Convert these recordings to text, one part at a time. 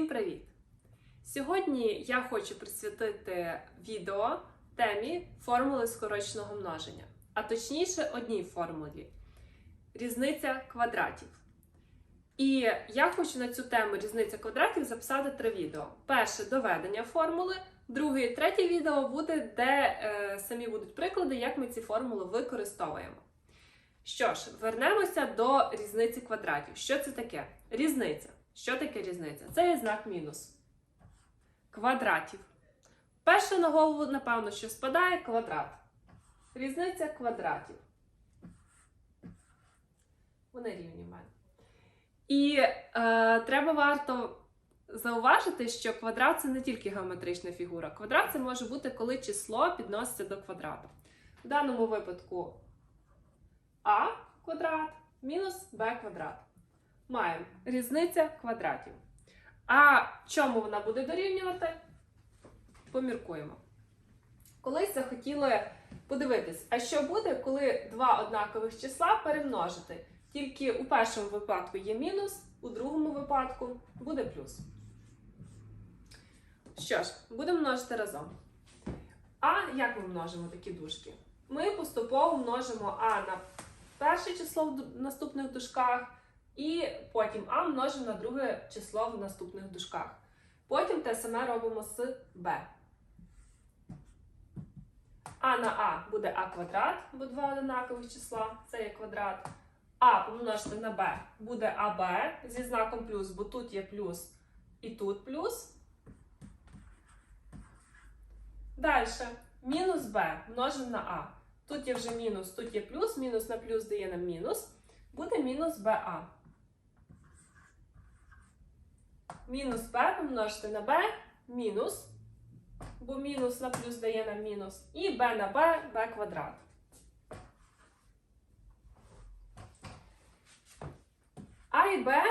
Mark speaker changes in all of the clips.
Speaker 1: привіт! Сьогодні я хочу присвятити відео темі формули скороченого множення, а точніше одній формулі різниця квадратів. І я хочу на цю тему різниця квадратів записати три відео. Перше доведення формули, друге і третє відео буде, де е, самі будуть приклади, як ми ці формули використовуємо. Що ж, вернемося до різниці квадратів. Що це таке? Різниця. Що таке різниця? Це є знак мінус. Квадратів. Перше на голову, напевно, що спадає квадрат. Різниця квадратів. Вони рівні в мене. І е, треба варто зауважити, що квадрат це не тільки геометрична фігура. Квадрат це може бути, коли число підноситься до квадрату. В даному випадку а квадрат мінус b квадрат. Маємо різниця квадратів. А чому вона буде дорівнювати? Поміркуємо. Колись захотіли подивитись, а що буде, коли два однакових числа перемножити. Тільки у першому випадку є мінус, у другому випадку буде плюс. Що ж, будемо множити разом. А як ми множимо такі дужки? Ми поступово множимо А на перше число в наступних дужках, і потім А множимо на друге число в наступних дужках. Потім те саме робимо з Б. А на А буде А квадрат, бо два одинакових числа, це є квадрат. А помножити на Б буде АБ зі знаком плюс, бо тут є плюс і тут плюс. Далі. Мінус Б множимо на А. Тут є вже мінус, тут є плюс, мінус на плюс дає нам мінус. Буде мінус БА. Мінус Б помножити на Б, мінус, бо мінус на плюс дає нам мінус. І Б на Б, Б квадрат. А і Б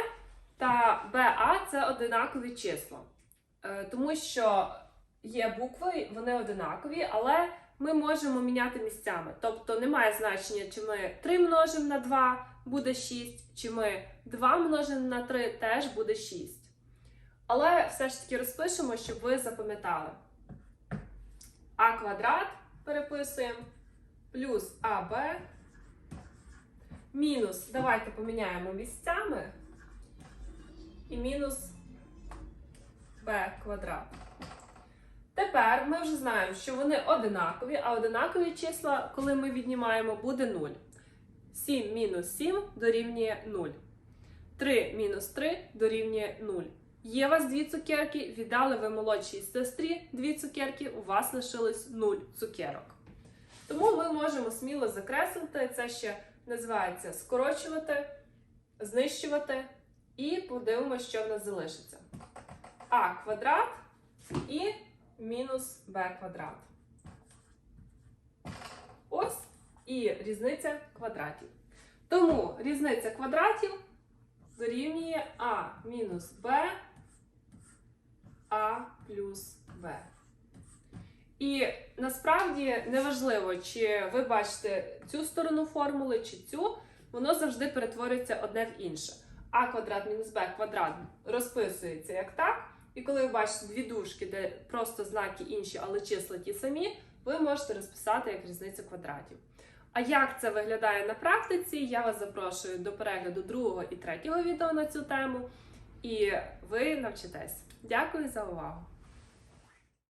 Speaker 1: та БА це одинакові числа. Е, Тому що є букви, вони одинакові, але ми можемо міняти місцями. Тобто немає значення, чи ми 3 множимо на 2 буде 6, чи ми 2 множимо на 3 теж буде 6. Але все ж таки розпишемо, щоб ви запам'ятали. А квадрат переписуємо плюс АБ мінус. Давайте поміняємо місцями. І мінус Б квадрат. Тепер ми вже знаємо, що вони одинакові, а одинакові числа, коли ми віднімаємо, буде 0. 7 мінус 7 дорівнює 0. 3 мінус 3 дорівнює 0. Є у вас дві цукерки, віддали ви молодшій сестрі дві цукерки, у вас лишилось 0 цукерок. Тому ми можемо сміло закреслити, це ще називається скорочувати, знищувати, і подивимося, що в нас залишиться. А квадрат і мінус b квадрат. Ось і різниця квадратів. Тому різниця квадратів дорівнює а мінус b, а плюс b. І насправді неважливо, чи ви бачите цю сторону формули, чи цю, воно завжди перетворюється одне в інше. А квадрат мінус b квадрат розписується як так. І коли ви бачите дві дужки, де просто знаки інші, але числа ті самі, ви можете розписати як різницю квадратів. А як це виглядає на практиці, я вас запрошую до перегляду другого і третього відео на цю тему, і ви навчитесь. Дякую за увагу!